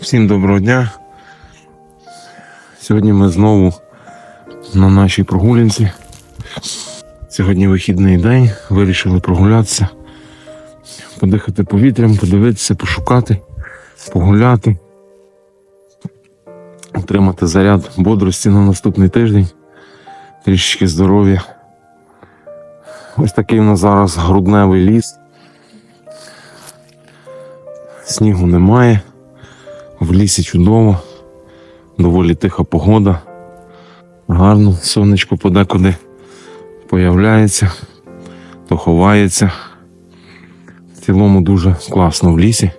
Всім доброго дня. Сьогодні ми знову на нашій прогулянці. Сьогодні вихідний день. Вирішили прогулятися, подихати повітрям, подивитися, пошукати, погуляти, отримати заряд бодрості на наступний тиждень, трішечки здоров'я. Ось такий у нас зараз грудневий ліс. Снігу немає. В лісі чудово, доволі тиха погода. Гарно, сонечко подекуди появляється, то ховається. В цілому дуже класно в лісі.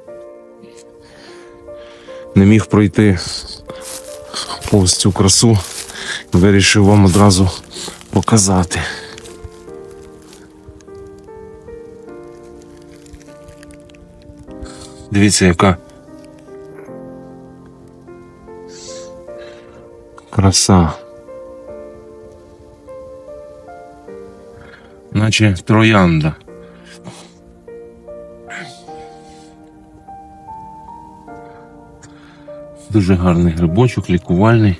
Не міг пройти повз цю красу, вирішив вам одразу показати. Дивіться, яка краса. Наче троянда. Дуже гарний грибочок, лікувальний.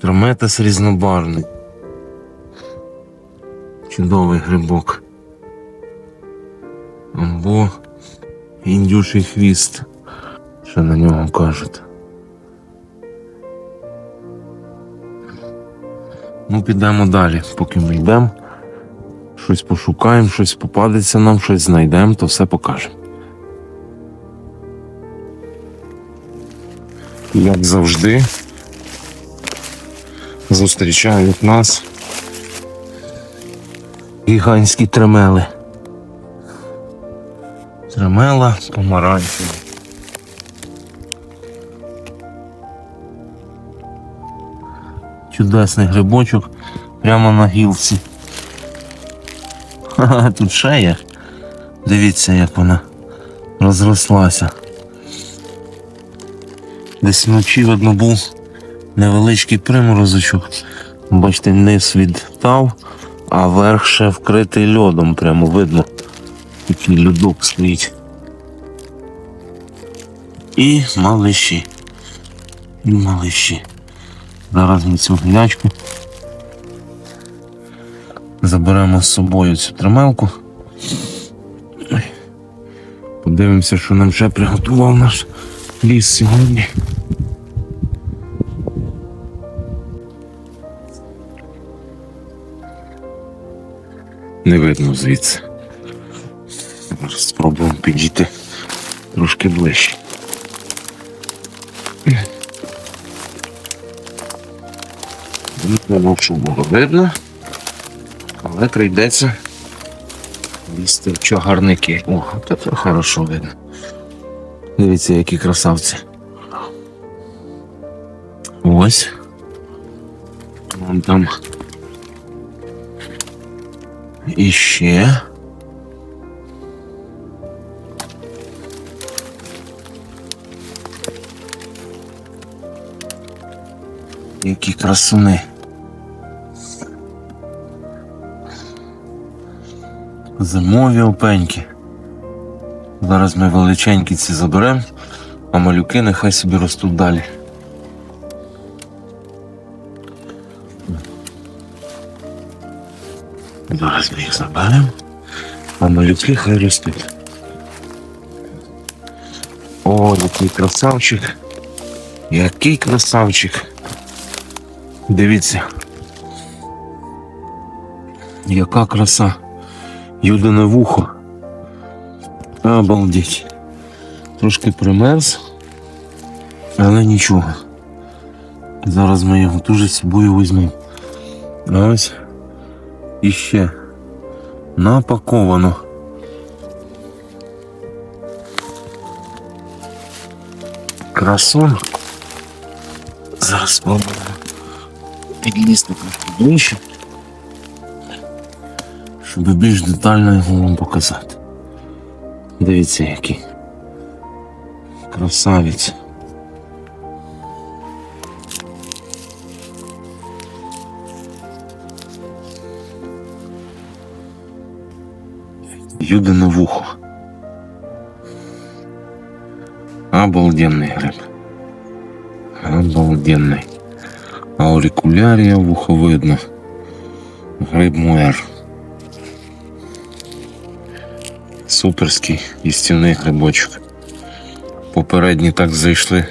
Трометас різнобарний. Чудовий грибок. Індюший хвіст, що на нього кажуть. Ну, підемо далі, поки ми йдемо. Щось пошукаємо, щось попадеться нам, щось знайдемо, то все покажемо. Як завжди, зустрічають нас гігантські тремели. Тремела помаранчева. Чудесний грибочок прямо на гілці. Ха-ха, тут є. Дивіться, як вона розрослася. Десь вночі видно був невеличкий приморозочок. Бачите, низ відтав, а верх ще вкритий льодом, прямо видно. Такий льодок стоїть. І малиші. І малиші. Зараз ми цю гнячку заберемо з собою цю трималку. Подивимося, що нам ще приготував наш ліс сьогодні. Не видно звідси. Зараз спробуємо підійти трошки ближче. Не мов, було видно, але прийдеться лізти в чагарники. О, це хорошо видно. Дивіться, які красавці. Ось. Вон там. І ще. Які красуни. Зимові опеньки. Зараз ми величенькі ці заберемо, а малюки нехай собі ростуть далі. Зараз ми їх заберемо, а малюки хай ростуть. О, який красавчик. Який красавчик. Дивіться. Яка краса. Юдине вухо. Обалдеть. Трошки примерз, але нічого. Зараз ми його дуже собою візьмемо. Ось іще напаковано. Красун. Зараз спробуємо підліз ближче, щоб більш детально його вам показати. Дивіться який. Красавець. Юда на вухо. Обалденный гриб. Обалденный. Аурикулярія вухо видно. Гриб муер. Суперський їстівний грибочок. Попередні так зайшли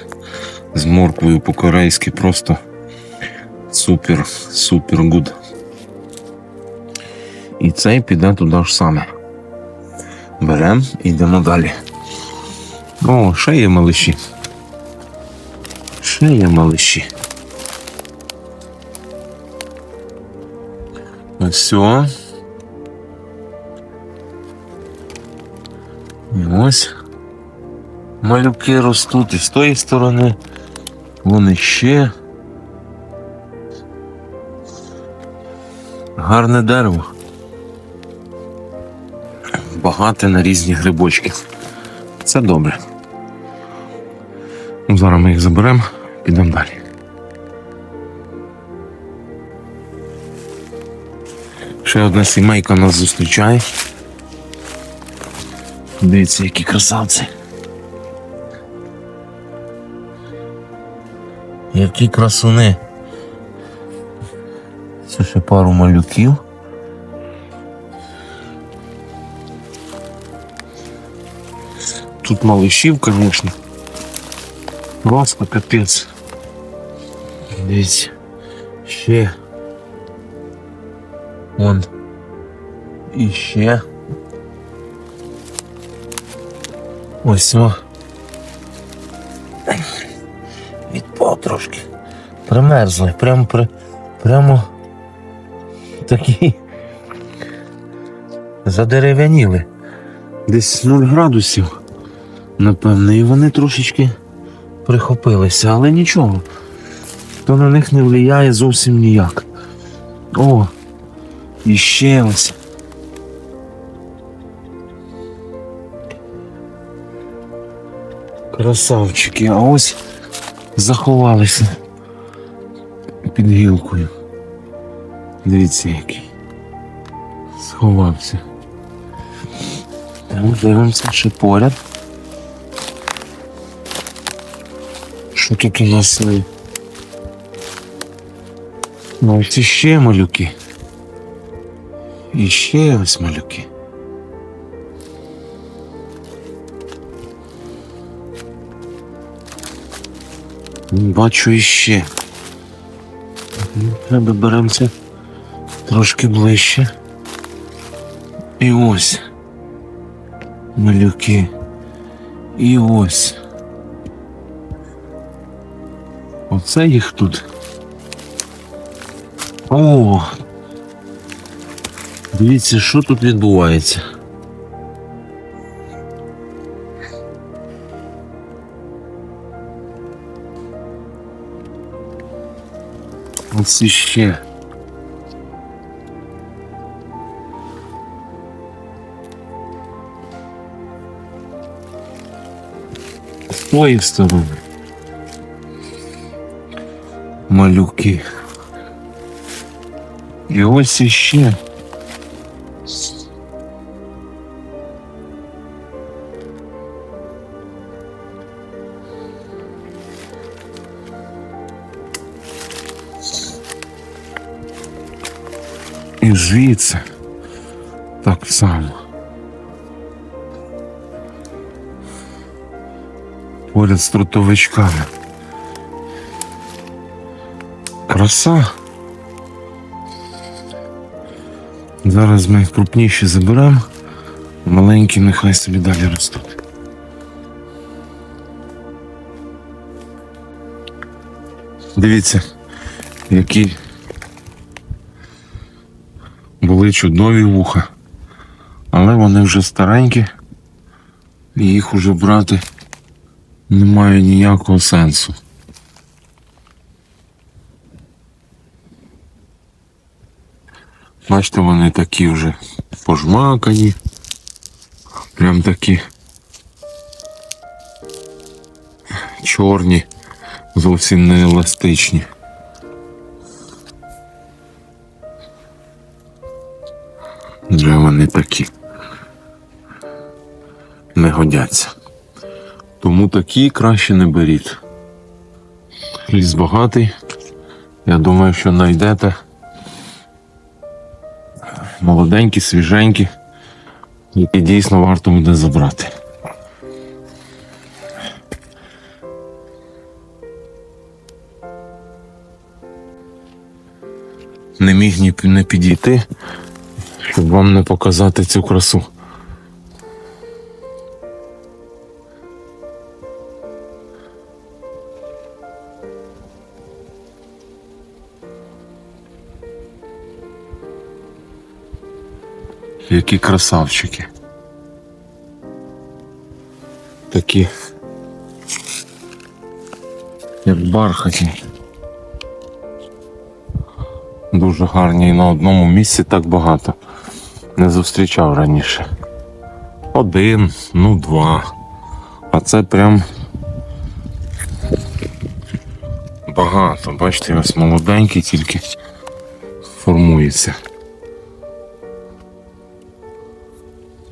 з морквою по-корейськи. Просто супер, супер гуд. І цей піде туди ж саме. Берем і йдемо далі. О, ще є малиші. Ще є малиші. Все. І ось малюки ростуть і з тої сторони. Вони ще. Гарне дерево. Багате на різні грибочки. Це добре. Ну, Зараз ми їх заберемо, підемо далі. Ще одна сімейка нас зустрічає. Дивіться, які красавці. Які красуни. Це ще пару малюків. Тут малышів, конечно. Просто капець. Дивіться. Ще. Вон. І ще. Ось о. Відпав трошки. Примерзли. Прямо при. Прямо такі. Задерев'яніли. Десь 0 градусів. Напевно, і вони трошечки прихопилися, але нічого. То на них не впливає зовсім ніяк. О, і ще ось. Красавчики, а ось заховалися під гілкою. Дивіться який. Сховався. Так, дивимося ще поряд. Що тут у нас? є? Ну, ось іще малюки. І ще ось малюки. Бачу іще. Треба беремося трошки ближче. І ось. Малюки. І ось. Оце їх тут. О! Дивіться, що тут відбувається. Ось іще. З тої сторони. Малюки. І ось іще. Звідси так само. Поряд з трутовичками. Краса. Зараз ми крупніші заберемо, маленькі нехай собі далі ростуть. Дивіться, які були чудові вуха, але вони вже старенькі, і їх уже брати немає ніякого сенсу. Бачите, вони такі вже пожмакані. Прям такі чорні, зовсім не еластичні. Вже вони такі не годяться. Тому такі краще не беріть. Ліс багатий. Я думаю, що знайдете молоденькі, свіженькі, які дійсно варто буде забрати. Не міг не підійти, щоб вам не показати цю красу. Які красавчики. Такі. Як бархатні. Дуже гарні і на одному місці так багато. Не зустрічав раніше. Один, ну два. А це прям багато. Бачите, ось молоденький тільки формується.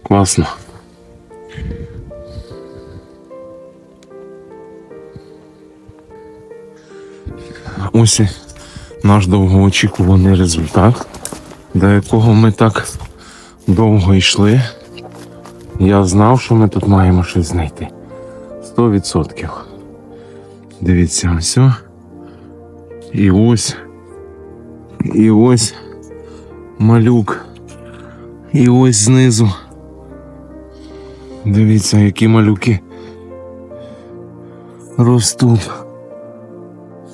Класно. Ось наш довгоочікуваний результат, до якого ми так довго йшли. Я знав, що ми тут маємо щось знайти. Сто відсотків. Дивіться, ось. І ось. І ось малюк. І ось знизу. Дивіться, які малюки ростуть.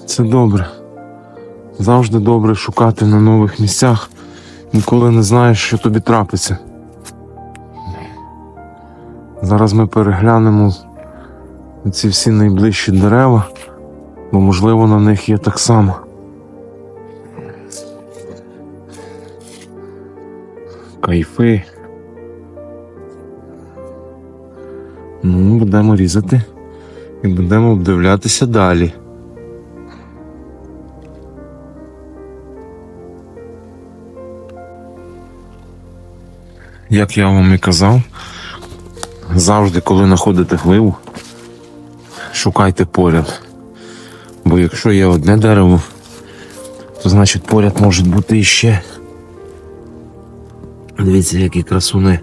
Це добре. Завжди добре шукати на нових місцях. Ніколи не знаєш, що тобі трапиться. Зараз ми переглянемо ці всі найближчі дерева, бо можливо на них є так само. Кайфи. Ну, будемо різати і будемо обдивлятися далі. Як я вам і казав, завжди, коли знаходите гливу, шукайте поряд. Бо якщо є одне дерево, то значить поряд може бути іще. Дивіться, які красуни.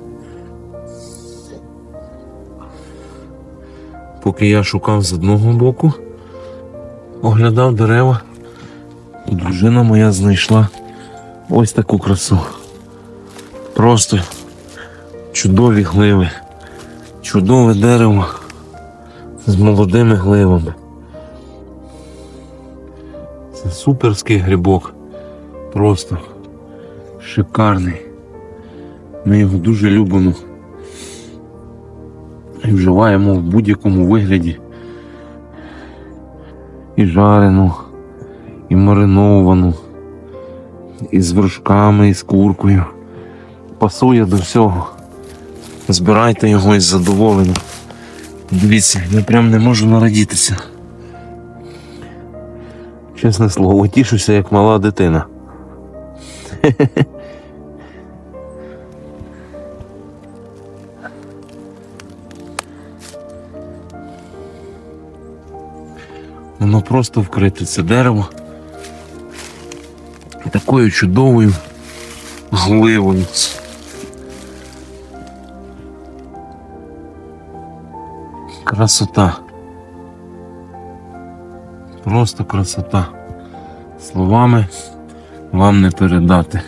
Поки я шукав з одного боку, оглядав дерева, дружина моя знайшла ось таку красу. Просто чудові гливи, чудове дерево з молодими гливами. Це суперський грибок. Просто шикарний. Ми його дуже любимо і вживаємо в будь-якому вигляді. І жарену, і мариновану, і з вершками, і з куркою. Пасує до всього. Збирайте його із задоволенням. Дивіться, я прям не можу нарадітися. Чесне слово, тішуся як мала дитина. Воно просто вкрите це дерево. Такою чудовою гливою. Красота. Просто красота. Словами вам не передати.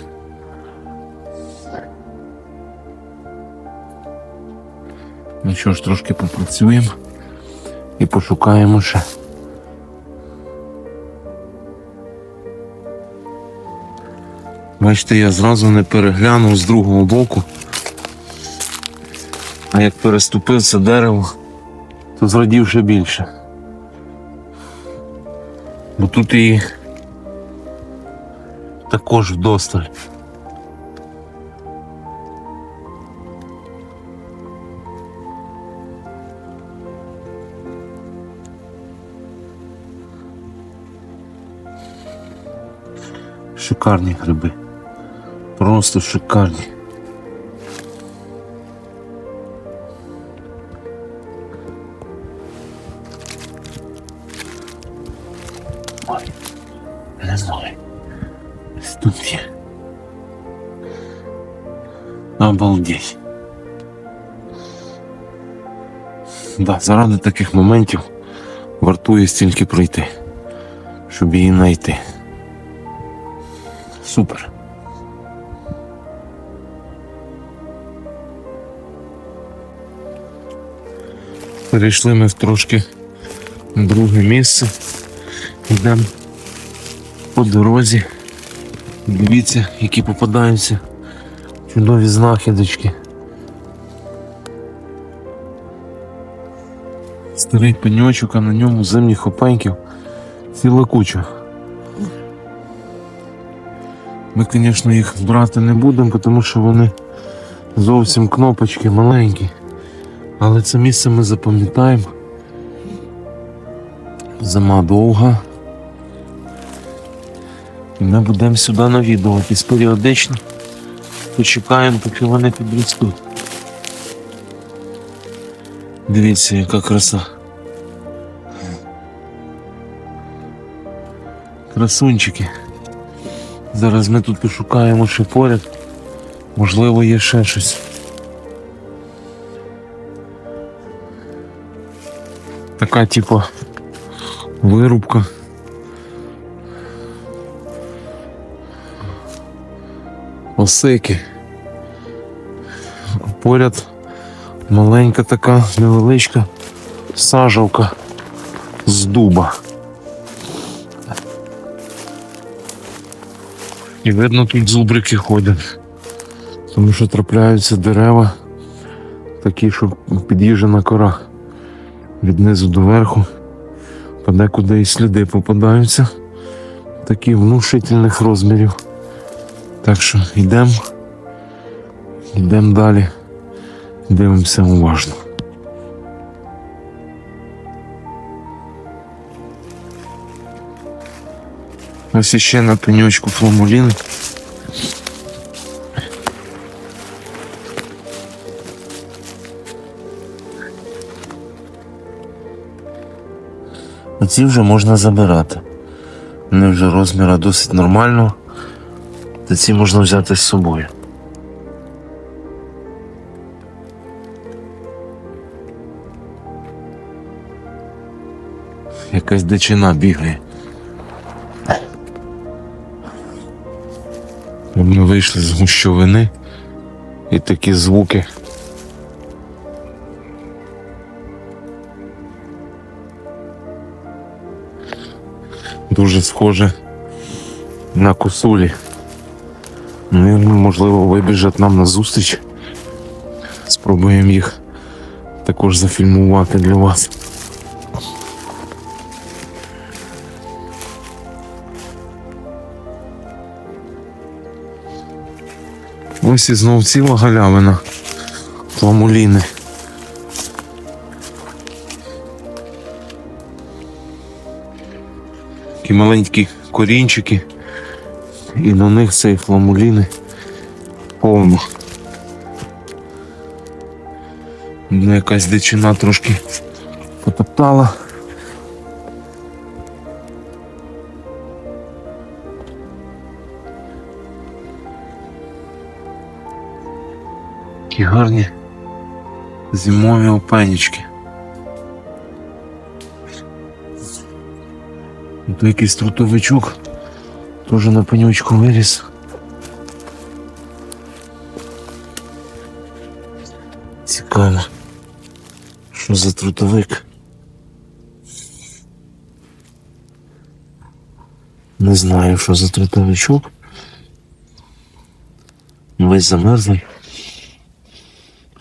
Ну що ж, трошки попрацюємо і пошукаємо ще. Бачите, я зразу не переглянув з другого боку. А як переступив це дерево, то зрадів ще більше. Бо тут і також вдосталь. Шикарні гриби. Просто шикарні. Обалдеть. Да, заради таких моментів вартує стільки пройти, щоб її знайти. Супер. Перейшли ми в трошки друге місце. Йдемо по дорозі. Дивіться, які попадаються чудові знахідочки. Старий пеньочок, а на ньому зимніх опеньків ціла куча. Ми, звісно, їх брати не будемо, тому що вони зовсім кнопочки маленькі. Але це місце ми запам'ятаємо. Зима довга. І ми будемо сюди навідуватись періодично. Почекаємо, поки вони підростуть. Дивіться, яка краса. Красунчики. Зараз ми тут пошукаємо ще поряд. Можливо, є ще щось. Така, типу, вирубка. Осики. Поряд маленька така невеличка сажалка з дуба. І видно, тут зубрики ходять. Тому що трапляються дерева, такі, що під'їжджена кора від низу до верху. Подекуди і сліди попадаються. Такі внушительних розмірів. Так що йдемо. Йдемо далі. Дивимося уважно. Ось іще на пеньочку фламулін. Оці вже можна забирати. Вони вже розміра досить нормального. Та ці можна взяти з собою. Якась дичина бігає. Ми вийшли з гущовини і такі звуки. Дуже схоже на косулі. Ну, і, можливо, вибіжать нам на зустріч. Спробуємо їх також зафільмувати для вас. Ось і знов ціла галявина. Фламуліни. Такі маленькі корінчики. І на них цей фламуліни повно. Ну, якась дичина трошки потоптала. Такі гарні зимові опенічки. Тут якийсь трутовичок теж на пенючку виріс. Цікаво. Що за трутовик? Не знаю, що за трутовичок. Весь замерзлий.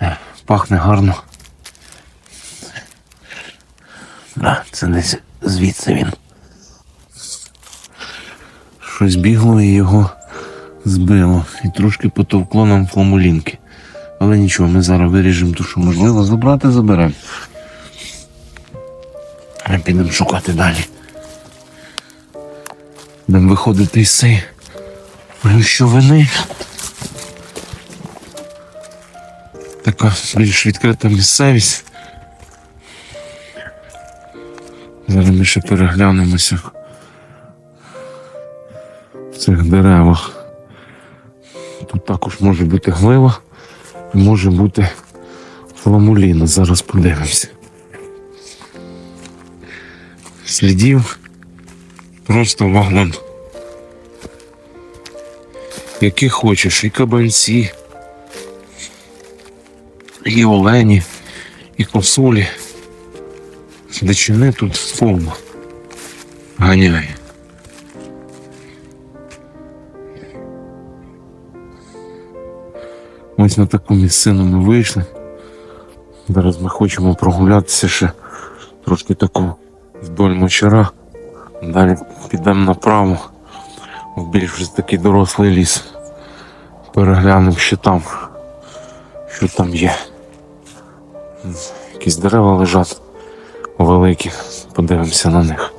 Е, Пахне гарно. Да, це десь звідси він. Щось бігло і його збило. І трошки потовкло нам фламулінки. Але нічого, ми зараз виріжемо ту, що можливо забрати, заберемо. А підемо шукати далі. Будемо виходити із цієї плющовини. Така більш відкрита місцевість. Зараз ми ще переглянемося цих деревах. Тут також може бути глива, і може бути фламуліна. Зараз подивимося. Слідів просто вагон. Які хочеш, і кабанці, і олені, і косулі. Дичини тут повно ганяє. Ось на таку місцину ми вийшли. Зараз ми хочемо прогулятися ще трошки таку вдоль мочара. Далі підемо направо в більш такий дорослий ліс. Переглянемо, що там, що там є. Якісь дерева лежать великі, подивимося на них.